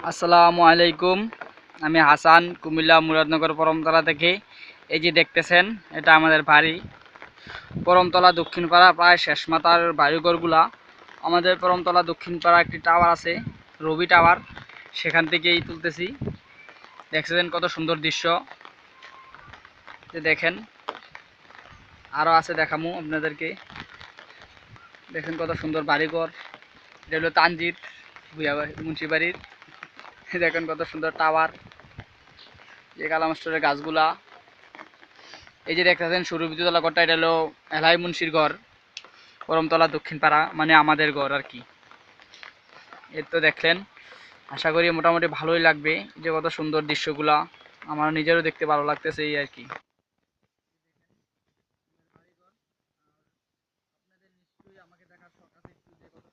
আসসালামু আলাইকুম। আমি হাসান, কুমিল্লা মুরাদনগর পরমতলা থেকে। এই যে দেখতেছেন, এটা আমাদের বাড়ি। পরমতলা দক্ষিণপাড়া, প্রায় শেষ মাথার বাড়িঘরগুলা। আমাদের পরমতলা দক্ষিণপাড়া একটি টাওয়ার আছে, রবি টাওয়ার। সেখান থেকেই তুলতেছি। দেখছেন কত সুন্দর দৃশ্য। দেখেন আরও আছে দেখামু আপনাদেরকে। দেখেন কত সুন্দর বাড়িঘর। এটা হলো তানজির ভুয়া মুন্সিবাড়ির। দেখেন কত সুন্দর টাওয়ার। এই কালাম স্টোরের গাছগুলা। এই যে দেখতেছেন, সুরু বিদ্যুতলা ঘরটা, এটা হলো এলাই মুন্সির ঘর করমতলা দক্ষিণপাড়া মানে আমাদের ঘর আর কি। এর তো দেখলেন, আশা করি মোটামুটি ভালোই লাগবে যে কত সুন্দর দৃশ্যগুলা, আমার নিজেরও দেখতে ভালো লাগতেছে এই আর কি। আমাকে দেখার শখ আছে কত